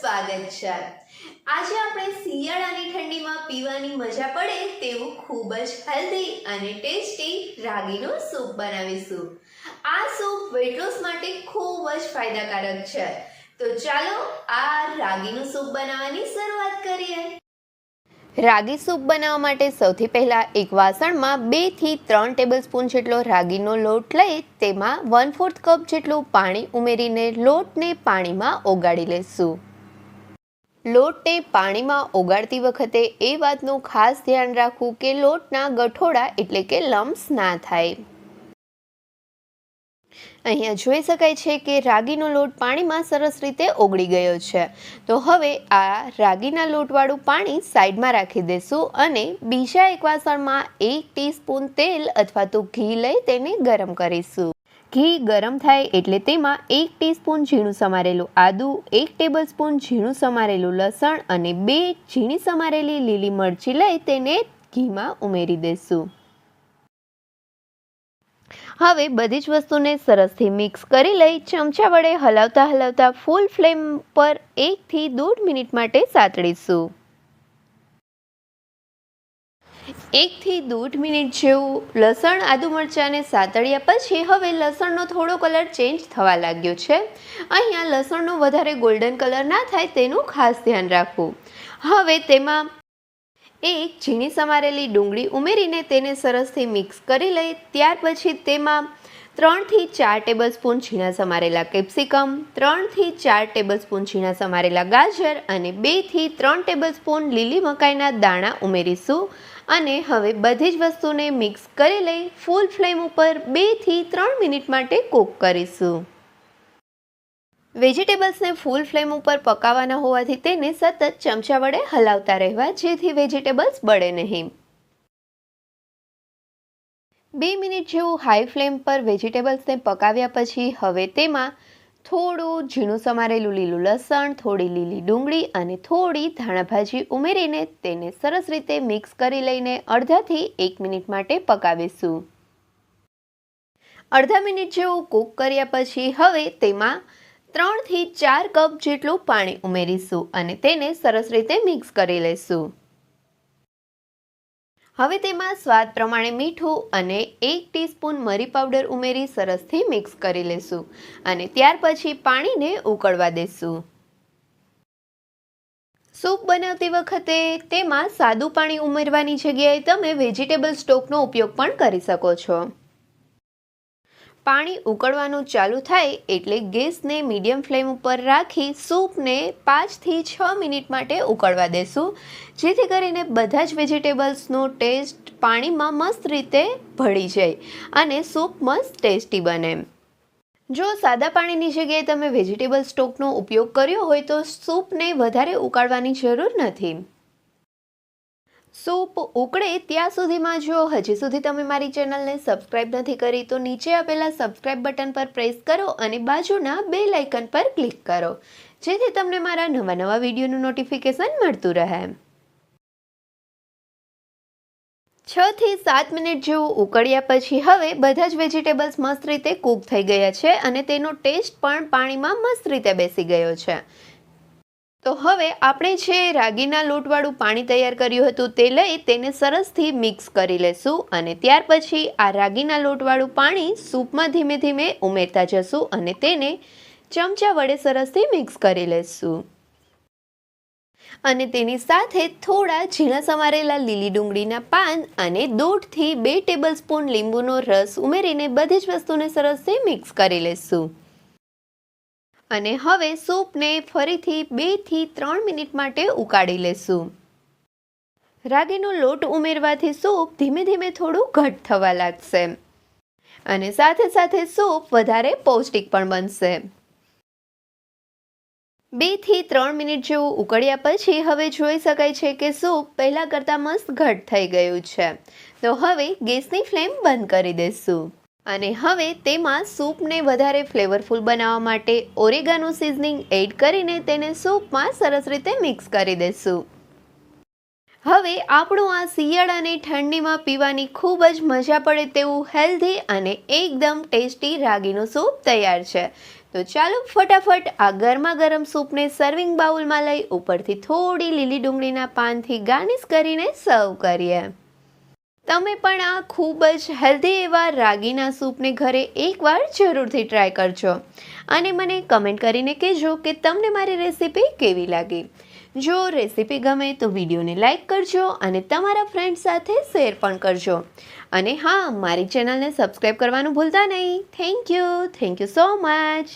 સ્વાગત છે. આજે આપણે શિયાળાની ઠંડીમાં પીવાની મજા પડે તેવું ખૂબ જ હેલ્ધી અને ટેસ્ટી રાગીનું સૂપ બનાવીશું. આ સૂપ વેટ લોસ માટે ખૂબ જ ફાયદાકારક છે. તો ચાલો આ રાગીનું સૂપ બનાવવાની શરૂઆત કરીએ. રાગી સૂપ બનાવવા માટે સૌથી પહેલાં એક વાસણમાં બેથી ત્રણ ટેબલસ્પૂન જેટલો રાગીનો લોટ લઈ તેમાં વન ફોર્થ કપ જેટલું પાણી ઉમેરીને લોટને પાણીમાં ઓગાળી લેશું. લોટને પાણીમાં ઓગાળતી વખતે એ વાતનું ખાસ ધ્યાન રાખવું કે લોટના ગઠોડા એટલે કે લમ્સ ના થાય. અહીંયા જોઈ શકાય છે કે રાગીનો લોટ પાણીમાં સરસ રીતે ઓગળી ગયો છે. તો હવે આ રાગીના લોટવાળું પાણી સાઈડમાં રાખી દેશું અને બીજા એક વાસણમાં એક ટીસ્પૂન તેલ અથવા તો ઘી લઈ તેને ગરમ કરીશું. ઘી ગરમ થાય એટલે તેમાં એક ટીસ્પૂન ઝીણું સમારેલું આદું, એક ટેબલસ્પૂન ઝીણું સમારેલું લસણ અને બે ઝીણી સમારેલી લીલી મરચી લઈ તેને ઘીમાં ઉમેરી દેશું. હવે બધી જ વસ્તુને સરસથી મિક્સ કરી લઈ ચમચા વડે હલાવતા હલાવતા ફૂલ ફ્લેમ પર એકથી દોઢ મિનિટ માટે સાતળીશું એકથી દોઢ મિનિટ જેવું લસણ, આદુ મરચાંને સાતળ્યા પછી હવે લસણનો થોડો કલર ચેન્જ થવા લાગ્યો છે. અહીંયા લસણનો વધારે ગોલ્ડન કલર ના થાય તેનું ખાસ ધ્યાન રાખવું. હવે તેમાં એક ઝીણી સમારેલી ડુંગળી ઉમેરીને તેને સરસથી મિક્સ કરી લઈ, ત્યાર પછી તેમાં ત્રણથી ચાર ટેબલ સ્પૂન ઝીણા સમારેલા કેપ્સિકમ ત્રણથી ચાર ટેબલ સ્પૂન ઝીણા સમારેલા ગાજર અને બેથી ત્રણ ટેબલ સ્પૂન લીલી મકાઈના દાણા ઉમેરીશું. અને હવે બધી જ વસ્તુને મિક્સ કરી લઈ ફૂલ ફ્લેમ ઉપર બેથી ત્રણ મિનિટ માટે કૂક કરીશું. વેજીટેબલ્સને ફૂલ ફ્લેમ ઉપર પકાવવાના હોવાથી તેને સતત ચમચા વડે હલાવતા રહેવા જેથી વેજીટેબલ્સ બળે નહીં. બે મિનિટ જેવું હાઈ ફ્લેમ પર વેજીટેબલ્સને પકાવ્યા પછી હવે તેમાં થોડું ઝીણું સમારેલું લીલું લસણ, થોડી લીલી ડુંગળી અને થોડી ધાણાભાજી ઉમેરીને તેને સરસ રીતે મિક્સ કરી લઈને અડધાથી એક મિનિટ માટે પકાવીશું. અડધા મિનિટ જેવું કૂક કર્યા પછી હવે તેમાં ત્રણથી ચાર કપ જેટલું પાણી ઉમેરીશું અને તેને સરસ રીતે મિક્સ કરી લઈશું હવે તેમાં સ્વાદ પ્રમાણે મીઠું અને એક ટીસ્પૂન મરી પાવડર ઉમેરી સરસથી મિક્સ કરી લેશું અને ત્યાર પછી પાણીને ઉકળવા દેશું. સૂપ બનાવતી વખતે તેમાં સાદું પાણી ઉમેરવાની જગ્યાએ તમે વેજીટેબલ સ્ટોકનો ઉપયોગ પણ કરી શકો છો. પાણી ઉકળવાનું ચાલુ થાય એટલે ગેસને મીડિયમ ફ્લેમ ઉપર રાખી સૂપને પાંચથી છ મિનિટ માટે ઉકળવા દેશું. જેથી કરીને બધા જ વેજીટેબલ્સનો ટેસ્ટ પાણીમાં મસ્ત રીતે ભળી જાય અને સૂપ મસ્ત ટેસ્ટી બને. જો સાદા પાણીની જગ્યાએ તમે વેજીટેબલ સ્ટોકનો ઉપયોગ કર્યો હોય તો સૂપને વધારે ઉકાળવાની જરૂર નથી. સૂપ ઉકળે ત્યાં સુધીમાં જો હજી સુધી તમે મારી ચેનલને સબસ્ક્રાઇબ નથી કરી તો નીચે આપેલા સબસ્ક્રાઇબ બટન પર પ્રેસ કરો અને બાજુના બે લાઇકન પર ક્લિક કરો. જેથી તમને મારા નવા નવા વિડીયોનું નોટિફિકેશન મળતું રહે. છ થી સાત મિનિટ જેવું ઉકળ્યા પછી હવે બધા જ વેજીટેબલ્સ મસ્ત રીતે કૂક થઈ ગયા છે અને તેનો ટેસ્ટ પણ પાણીમાં મસ્ત રીતે બેસી ગયો છે. તો હવે આપણે જે રાગીના લોટવાળું પાણી તૈયાર કર્યું હતું તે લઈ તેને સરસથી મિક્સ કરી લેશું અને ત્યાર પછી આ રાગીના લોટવાળું પાણી સૂપમાં ધીમે ધીમે ઉમેરતા જશું અને તેને ચમચા વડે સરસથી મિક્સ કરી લેશું. અને તેની સાથે થોડા ઝીણા સમારેલા લીલી ડુંગળીના પાન અને દોઢથી બે ટેબલ સ્પૂન લીંબુનો રસ ઉમેરીને બધી જ વસ્તુને સરસથી મિક્સ કરી લેશું. અને હવે સૂપને ફરીથી બેથી ત્રણ મિનિટ માટે ઉકાળી લેશું. રાગીનો લોટ ઉમેરવાથી સૂપ ધીમે ધીમે થોડું ઘટ થવા લાગશે. અને સાથે સાથે સૂપ વધારે પૌષ્ટિક પણ બનશે. બેથી ત્રણ મિનિટ જેવું ઉકળ્યા પછી હવે જોઈ શકાય છે કે સૂપ પહેલાં કરતાં મસ્ત ઘટ થઈ ગયું છે. તો હવે ગેસની ફ્લેમ બંધ કરી દઈશું અને હવે તેમાં સૂપને વધારે ફ્લેવરફુલ બનાવવા માટે ઓરેગાનું સિઝનિંગ એડ કરીને તેને સૂપમાં સરસ રીતે મિક્સ કરી દઈશું હવે આપણું આ શિયાળાની ઠંડીમાં પીવાની ખૂબ જ મજા પડે તેવું હેલ્ધી અને એકદમ ટેસ્ટી રાગીનું સૂપ તૈયાર છે. તો ચાલો ફટાફટ આ ગરમા ગરમ સૂપને સર્વિંગ બાઉલમાં લઈ ઉપરથી થોડી લીલી ડુંગળીના પાનથી ગાર્નિશ કરીને સર્વ કરીએ. તમે પણ આ ખૂબ જ હેલ્ધી એવા રાગીના સૂપને ઘરે એકવાર જરૂરથી ટ્રાય કરજો. અને મને કમેન્ટ કરીને કહેજો કે તમને મારી રેસીપી કેવી લાગી. જો રેસીપી ગમે તો વિડીયોને લાઇક કરજો અને તમારા ફ્રેન્ડ સાથે શેર પણ કરજો. અને હા, મારી ચેનલને સબસ્ક્રાઈબ કરવાનું ભૂલતા નહીં. Thank you thank you so much